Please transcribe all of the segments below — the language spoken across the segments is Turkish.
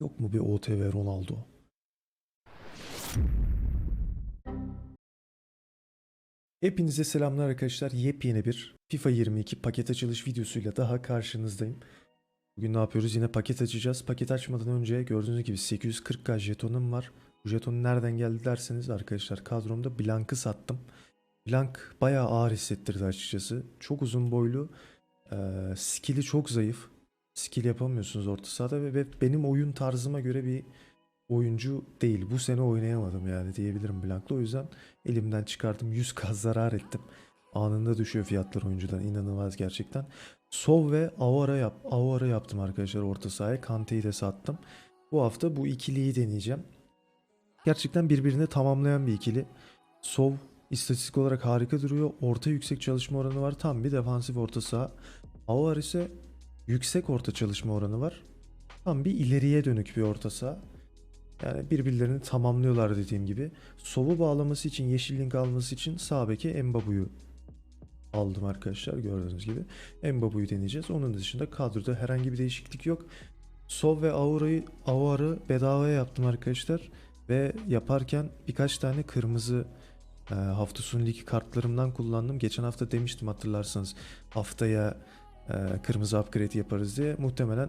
Yok mu bir OTV Ronaldo? Hepinize selamlar arkadaşlar. Yepyeni bir FIFA 22 paket açılış videosuyla daha karşınızdayım. Bugün ne yapıyoruz? Yine paket açacağız. Paket açmadan önce gördüğünüz gibi 840k jetonum var. Bu jeton nereden geldi derseniz arkadaşlar kadromda Blank'ı sattım. Blank bayağı ağır hissettirdi açıkçası. Çok uzun boylu. Ee, skill'i çok zayıf. Skill yapamıyorsunuz orta sahada ve benim oyun tarzıma göre bir oyuncu değil. Bu sene oynayamadım yani diyebilirim Blank'la. O yüzden elimden çıkardım. 100k zarar ettim. Anında düşüyor fiyatlar oyuncudan. inanılmaz gerçekten. Sov ve Avara yap Avara yaptım arkadaşlar orta sahaya. Kante'yi de sattım. Bu hafta bu ikiliyi deneyeceğim. Gerçekten birbirini tamamlayan bir ikili. Sov istatistik olarak harika duruyor. Orta yüksek çalışma oranı var. Tam bir defansif orta saha. Avar ise yüksek orta çalışma oranı var. Tam bir ileriye dönük bir orta saha. Yani birbirlerini tamamlıyorlar dediğim gibi. Sov'u bağlaması için, yeşil link alması için sağ beke Embabu'yu aldım arkadaşlar gördüğünüz gibi. Embabu'yu deneyeceğiz. Onun dışında kadroda herhangi bir değişiklik yok. Sov ve Aura'yı Avar'ı bedavaya yaptım arkadaşlar. Ve yaparken birkaç tane kırmızı e, hafta sonu ligi kartlarımdan kullandım. Geçen hafta demiştim hatırlarsanız haftaya kırmızı upgrade yaparız diye. Muhtemelen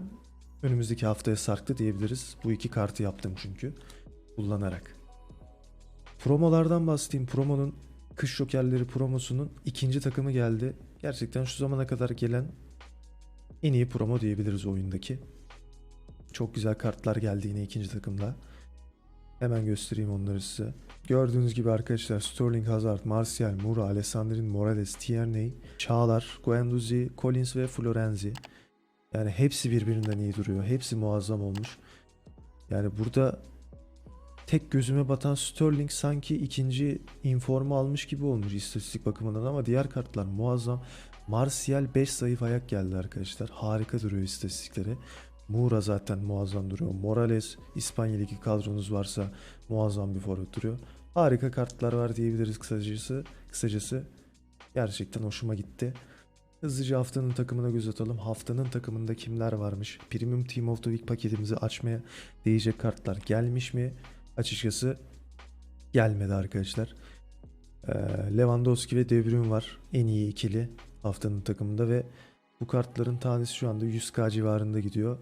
önümüzdeki haftaya sarktı diyebiliriz. Bu iki kartı yaptım çünkü kullanarak. Promolardan bahsedeyim. Promo'nun Kış Jokerleri promosunun ikinci takımı geldi. Gerçekten şu zamana kadar gelen en iyi promo diyebiliriz oyundaki. Çok güzel kartlar geldi yine ikinci takımda. Hemen göstereyim onları size. Gördüğünüz gibi arkadaşlar Sterling Hazard, Martial, Moura, Alessandrin Morales, Tierney, Çağlar, Guendouzi, Collins ve Florenzi. Yani hepsi birbirinden iyi duruyor. Hepsi muazzam olmuş. Yani burada tek gözüme batan Sterling sanki ikinci informu almış gibi olmuş istatistik bakımından ama diğer kartlar muazzam. Martial 5 zayıf ayak geldi arkadaşlar. Harika duruyor istatistikleri. Moura zaten muazzam duruyor. Morales, İspanya Ligi kadronuz varsa muazzam bir forvet duruyor. Harika kartlar var diyebiliriz kısacası. Kısacası gerçekten hoşuma gitti. Hızlıca haftanın takımına göz atalım. Haftanın takımında kimler varmış? Premium Team of the Week paketimizi açmaya değecek kartlar gelmiş mi? Açıkçası gelmedi arkadaşlar. Ee, Lewandowski ve De Bruyne var. En iyi ikili haftanın takımında ve bu kartların tanesi şu anda 100k civarında gidiyor.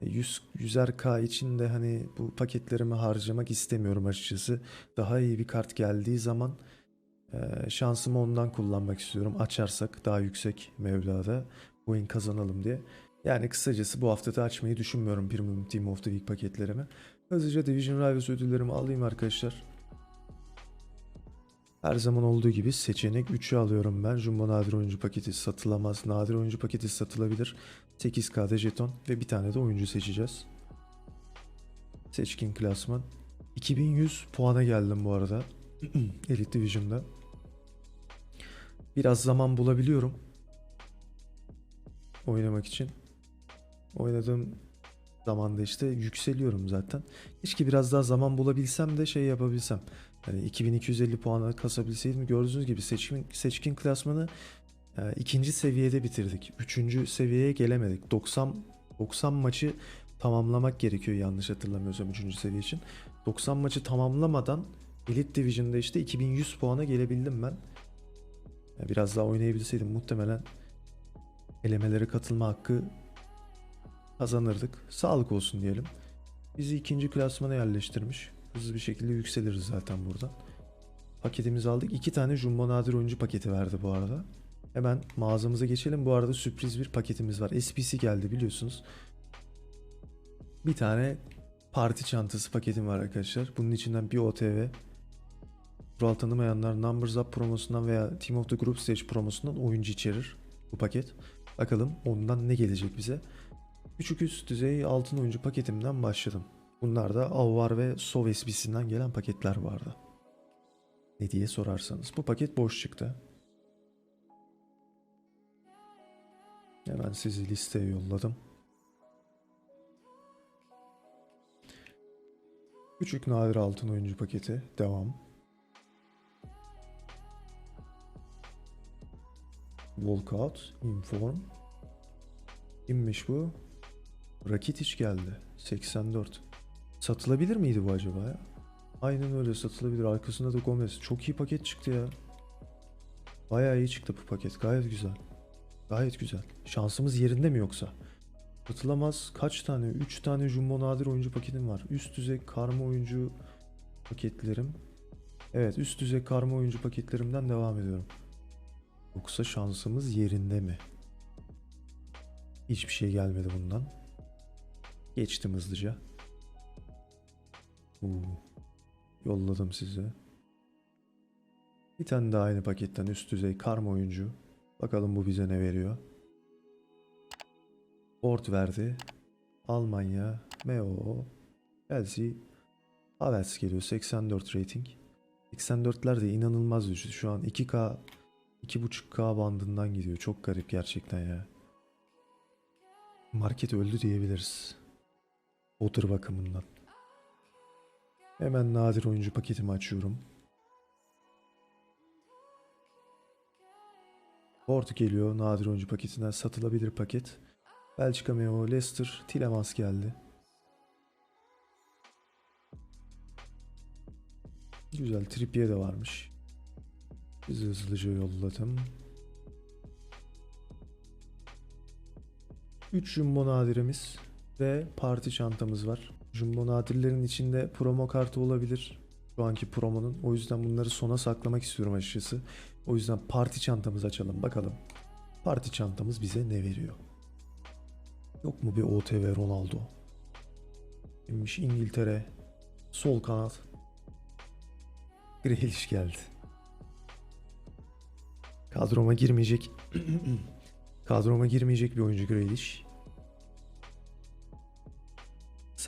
100 100'er için de hani bu paketlerimi harcamak istemiyorum açıkçası. Daha iyi bir kart geldiği zaman e, şansımı ondan kullanmak istiyorum. Açarsak daha yüksek mevlada oyun kazanalım diye. Yani kısacası bu hafta da açmayı düşünmüyorum Premium Team of the Week paketlerimi. Hızlıca Division Rivals ödüllerimi alayım arkadaşlar. Her zaman olduğu gibi seçenek 3'ü alıyorum ben. Jumbo nadir oyuncu paketi satılamaz. Nadir oyuncu paketi satılabilir. 8K'da jeton ve bir tane de oyuncu seçeceğiz. Seçkin klasman. 2100 puana geldim bu arada. Elite Division'da. Biraz zaman bulabiliyorum. Oynamak için. Oynadığım zamanda işte yükseliyorum zaten. Keşke biraz daha zaman bulabilsem de şey yapabilsem. Hani 2250 puana kasabilseydim gördüğünüz gibi seçkin, seçkin klasmanı e, ikinci seviyede bitirdik. Üçüncü seviyeye gelemedik. 90 90 maçı tamamlamak gerekiyor yanlış hatırlamıyorsam üçüncü seviye için. 90 maçı tamamlamadan Elite Division'da işte 2100 puana gelebildim ben. Yani biraz daha oynayabilseydim muhtemelen elemelere katılma hakkı kazanırdık. Sağlık olsun diyelim. Bizi ikinci klasmana yerleştirmiş. Hızlı bir şekilde yükseliriz zaten buradan. Paketimizi aldık. İki tane Jumbo Nadir oyuncu paketi verdi bu arada. Hemen mağazamıza geçelim. Bu arada sürpriz bir paketimiz var. SPC geldi biliyorsunuz. Bir tane parti çantası paketim var arkadaşlar. Bunun içinden bir OTV. Kural tanımayanlar Numbers Up promosundan veya Team of the Group Stage promosundan oyuncu içerir bu paket. Bakalım ondan ne gelecek bize. Küçük üst düzey altın oyuncu paketimden başladım. Bunlar da Avvar ve Sov SBC'sinden gelen paketler vardı. Ne diye sorarsanız. Bu paket boş çıktı. Hemen sizi listeye yolladım. Küçük nadir altın oyuncu paketi. Devam. Walkout. Inform. Kimmiş bu? Rakitic geldi. 84. Satılabilir miydi bu acaba ya? Aynen öyle satılabilir. Arkasında da Gomez. Çok iyi paket çıktı ya. Bayağı iyi çıktı bu paket. Gayet güzel. Gayet güzel. Şansımız yerinde mi yoksa? Satılamaz kaç tane? 3 tane Jumbo Nadir oyuncu paketim var. Üst düzey karma oyuncu paketlerim. Evet üst düzey karma oyuncu paketlerimden devam ediyorum. Yoksa şansımız yerinde mi? Hiçbir şey gelmedi bundan. Geçtim hızlıca. Uu, yolladım size. Bir tane daha aynı paketten üst düzey karma oyuncu. Bakalım bu bize ne veriyor. Ford verdi. Almanya, MEO, Chelsea, Havertz geliyor 84 rating. 84'ler de inanılmaz düştü. Şu an 2K, 2.5K bandından gidiyor. Çok garip gerçekten ya. Market öldü diyebiliriz. Otur bakımından. Hemen nadir oyuncu paketimi açıyorum. Ford geliyor nadir oyuncu paketinden satılabilir paket. Belçika Meo, Leicester, Tilemans geldi. Güzel Trippier de varmış. Bizi hızlıca yolladım. 3 jumbo nadirimiz ve parti çantamız var. Jumbo nadirlerin içinde promo kartı olabilir. Şu anki promonun. O yüzden bunları sona saklamak istiyorum açıkçası. O yüzden parti çantamızı açalım bakalım. Parti çantamız bize ne veriyor? Yok mu bir OTV Ronaldo? Kimmiş İngiltere. Sol kanat. Grealish geldi. Kadroma girmeyecek. Kadroma girmeyecek bir oyuncu Grealish.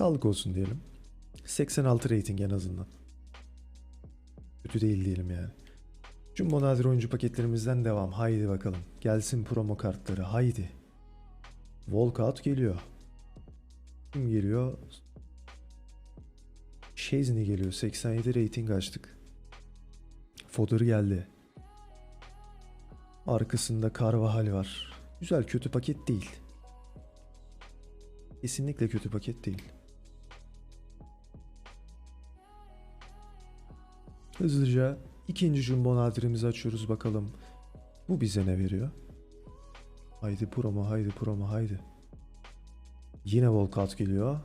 Sağlık olsun diyelim. 86 rating en azından. Kötü değil diyelim yani. Jumbo nadir oyuncu paketlerimizden devam. Haydi bakalım. Gelsin promo kartları. Haydi. Walkout geliyor. Kim geliyor? Shazni geliyor. 87 rating açtık. Fodder geldi. Arkasında Carvajal var. Güzel kötü paket değil. Kesinlikle kötü paket değil. Hızlıca ikinci jumbo nadirimizi açıyoruz bakalım. Bu bize ne veriyor? Haydi promo haydi promo haydi. Yine walkout geliyor.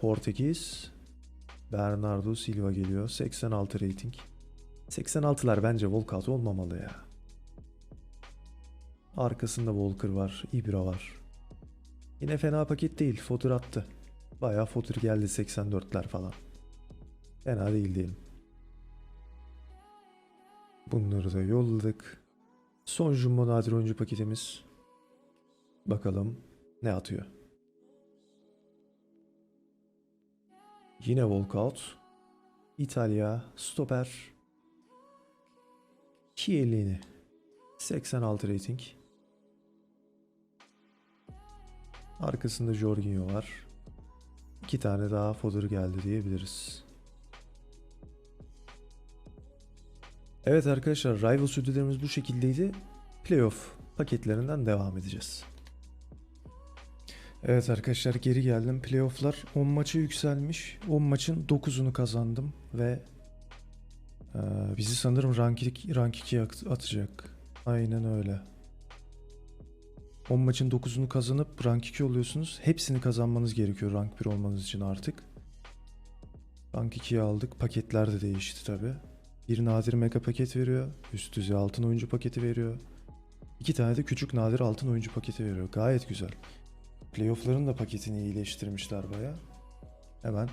Portekiz. Bernardo Silva geliyor. 86 rating. 86'lar bence walkout olmamalı ya. Arkasında Walker var. Ibra var. Yine fena paket değil. Fotur attı. Bayağı fotur geldi 84'ler falan. Fena değil diyelim. Bunları da yolladık. Son jumbo nadir oyuncu paketimiz. Bakalım ne atıyor. Yine walkout. İtalya stoper. Chiellini. 86 rating. Arkasında Jorginho var. İki tane daha fodder geldi diyebiliriz. Evet arkadaşlar Rival stüdyolarımız bu şekildeydi. Playoff paketlerinden devam edeceğiz. Evet arkadaşlar geri geldim. Playoff'lar 10 maça yükselmiş. 10 maçın 9'unu kazandım ve e, bizi sanırım rank, rank 2'ye atacak. Aynen öyle. 10 maçın 9'unu kazanıp rank 2 oluyorsunuz. Hepsini kazanmanız gerekiyor rank 1 olmanız için artık. Rank 2'yi aldık. Paketler de değişti tabi. Bir nadir mega paket veriyor. Üst düzey altın oyuncu paketi veriyor. İki tane de küçük nadir altın oyuncu paketi veriyor. Gayet güzel. Playoff'ların da paketini iyileştirmişler baya. Hemen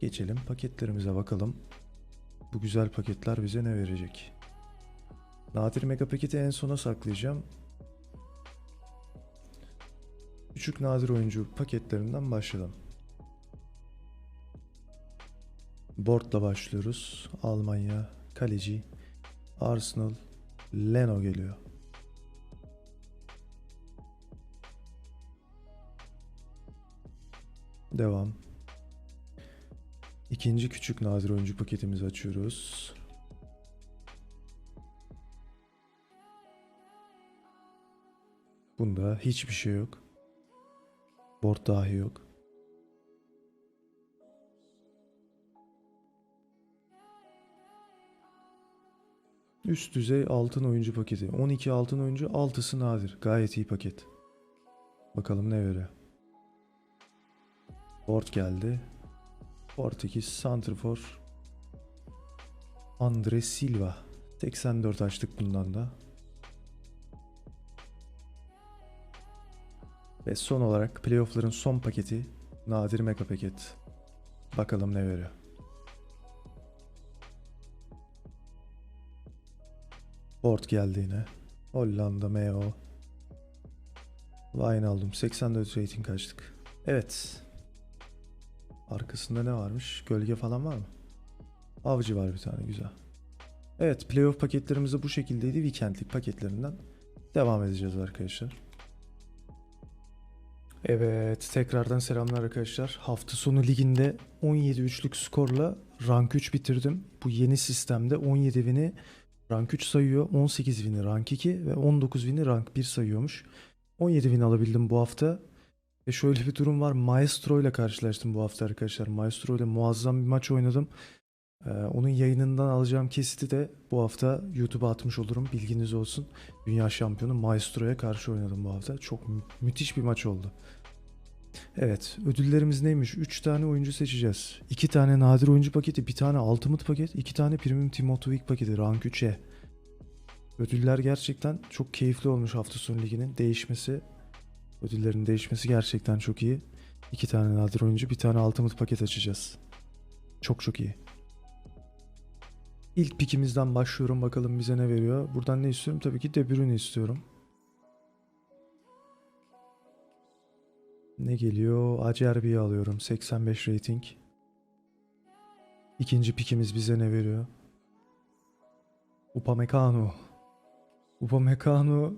geçelim paketlerimize bakalım. Bu güzel paketler bize ne verecek? Nadir mega paketi en sona saklayacağım. Küçük nadir oyuncu paketlerinden başlayalım. Board'la başlıyoruz. Almanya, kaleci, Arsenal, Leno geliyor. Devam. İkinci küçük nadir oyuncu paketimizi açıyoruz. Bunda hiçbir şey yok. Board dahi yok. Üst düzey altın oyuncu paketi. 12 altın oyuncu, 6'sı nadir. Gayet iyi paket. Bakalım ne veriyor. Board geldi. Portekiz, Santrfor. Andre Silva. 84 açtık bundan da. Ve son olarak playoff'ların son paketi Nadir Mega Paket. Bakalım ne veriyor. Board geldi yine. Hollanda MO. Line aldım. 84 rating açtık. Evet. Arkasında ne varmış? Gölge falan var mı? Avcı var bir tane güzel. Evet playoff paketlerimiz de bu şekildeydi. Weekendlik paketlerinden devam edeceğiz arkadaşlar. Evet tekrardan selamlar arkadaşlar. Hafta sonu liginde 17 üçlük skorla rank 3 bitirdim. Bu yeni sistemde 17 win'i rank 3 sayıyor. 18 win'i rank 2 ve 19 win'i rank 1 sayıyormuş. 17 win alabildim bu hafta. Ve şöyle bir durum var. Maestro ile karşılaştım bu hafta arkadaşlar. Maestro ile muazzam bir maç oynadım. Ee, onun yayınından alacağım kesiti de bu hafta YouTube'a atmış olurum. Bilginiz olsun. Dünya şampiyonu Maestro'ya karşı oynadım bu hafta. Çok mü- müthiş bir maç oldu. Evet, ödüllerimiz neymiş? 3 tane oyuncu seçeceğiz. 2 tane nadir oyuncu paketi, bir tane ultimate paket, 2 tane premium Timoto Week paketi rank 3'e. Ödüller gerçekten çok keyifli olmuş hafta sonu liginin değişmesi. Ödüllerin değişmesi gerçekten çok iyi. 2 tane nadir oyuncu, bir tane ultimate paket açacağız. Çok çok iyi. İlk pikimizden başlıyorum bakalım bize ne veriyor. Buradan ne istiyorum? Tabii ki De Bruyne istiyorum. Ne geliyor? Acerbi'yi alıyorum. 85 rating. İkinci pikimiz bize ne veriyor? Upamecano. Upamecano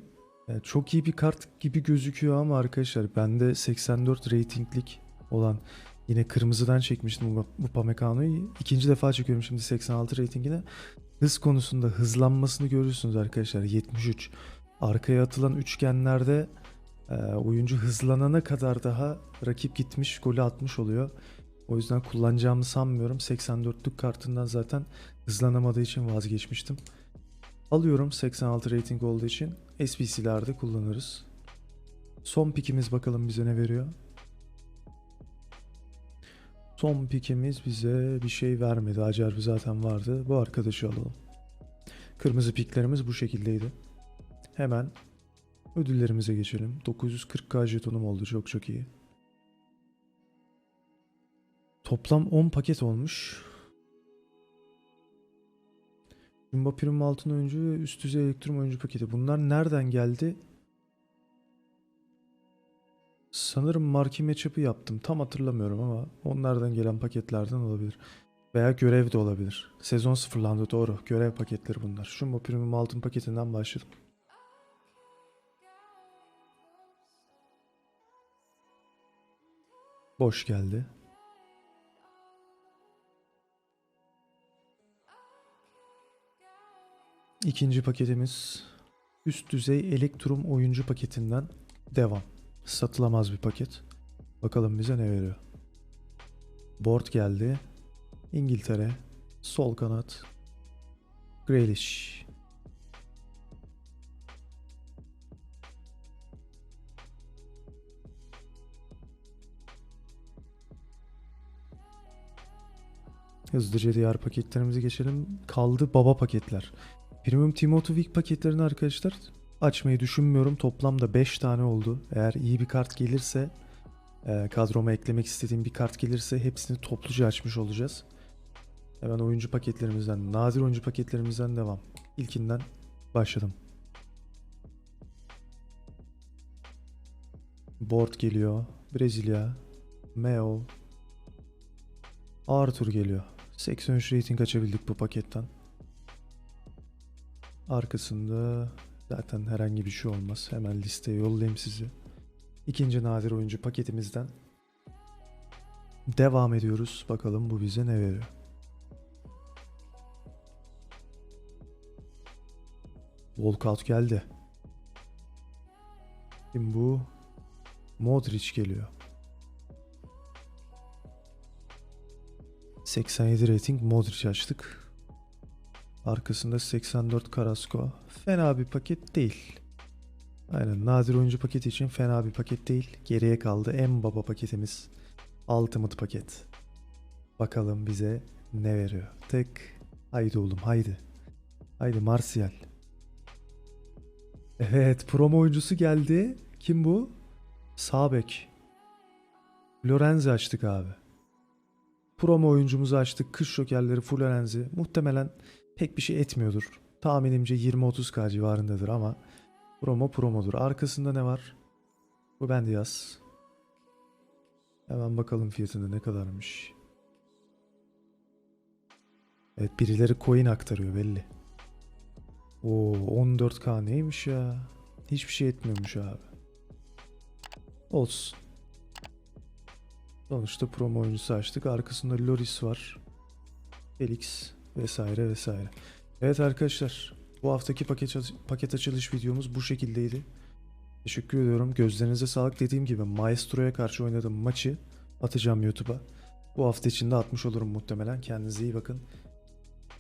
yani çok iyi bir kart gibi gözüküyor ama arkadaşlar bende 84 ratinglik olan yine kırmızıdan çekmiştim Upa- Upamecano'yu. İkinci defa çekiyorum şimdi 86 ratingine. Hız konusunda hızlanmasını görürsünüz arkadaşlar. 73. Arkaya atılan üçgenlerde e, oyuncu hızlanana kadar daha rakip gitmiş, golü atmış oluyor. O yüzden kullanacağımı sanmıyorum. 84'lük kartından zaten hızlanamadığı için vazgeçmiştim. Alıyorum 86 rating olduğu için. SBC'lerde kullanırız. Son pikimiz bakalım bize ne veriyor. Son pikimiz bize bir şey vermedi. Acerbi zaten vardı. Bu arkadaşı alalım. Kırmızı piklerimiz bu şekildeydi. Hemen ödüllerimize geçelim. 940k jetonum oldu. Çok çok iyi. Toplam 10 paket olmuş. Jumbo Prim altın oyuncu ve üst düzey elektrum oyuncu paketi. Bunlar nereden geldi? Sanırım marki matchup'ı yaptım. Tam hatırlamıyorum ama onlardan gelen paketlerden olabilir. Veya görev de olabilir. Sezon sıfırlandı doğru. Görev paketleri bunlar. Jumbo Premium altın paketinden başladım. Boş geldi. İkinci paketimiz üst düzey Elektrum oyuncu paketinden devam. Satılamaz bir paket. Bakalım bize ne veriyor. Board geldi. İngiltere. Sol kanat. Grealish. Hızlıca diğer paketlerimize geçelim. Kaldı baba paketler. Premium Timoto Week paketlerini arkadaşlar açmayı düşünmüyorum. Toplamda 5 tane oldu. Eğer iyi bir kart gelirse e, kadroma eklemek istediğim bir kart gelirse hepsini topluca açmış olacağız. Hemen oyuncu paketlerimizden, nadir oyuncu paketlerimizden devam. İlkinden başladım. Board geliyor. Brezilya. Meo. Arthur geliyor. 83 rating açabildik bu paketten. Arkasında zaten herhangi bir şey olmaz. Hemen listeye yollayayım sizi. İkinci nadir oyuncu paketimizden devam ediyoruz. Bakalım bu bize ne veriyor. Walkout geldi. Kim bu? Modric geliyor. 87 rating Modric açtık. Arkasında 84 Carrasco. Fena bir paket değil. Aynen nadir oyuncu paketi için fena bir paket değil. Geriye kaldı en baba paketimiz. Ultimate paket. Bakalım bize ne veriyor. Tık. Haydi oğlum haydi. Haydi Martial. Evet promo oyuncusu geldi. Kim bu? Sağ bek. Florenzi açtık abi. Promo oyuncumuzu açtık. Kış şokerleri Florenzi. Muhtemelen pek bir şey etmiyordur. Tahminimce 20-30k civarındadır ama promo promodur. Arkasında ne var? Bu bende yaz. Hemen bakalım fiyatında ne kadarmış. Evet birileri coin aktarıyor belli. Oo 14k neymiş ya? Hiçbir şey etmiyormuş abi. Olsun. Sonuçta promo oyuncusu açtık. Arkasında Loris var. Felix vesaire vesaire. Evet arkadaşlar. Bu haftaki paket, paket açılış videomuz bu şekildeydi. Teşekkür ediyorum. Gözlerinize sağlık. Dediğim gibi Maestro'ya karşı oynadığım maçı atacağım YouTube'a. Bu hafta içinde atmış olurum muhtemelen. Kendinize iyi bakın.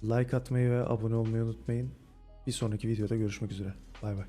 Like atmayı ve abone olmayı unutmayın. Bir sonraki videoda görüşmek üzere. Bay bay.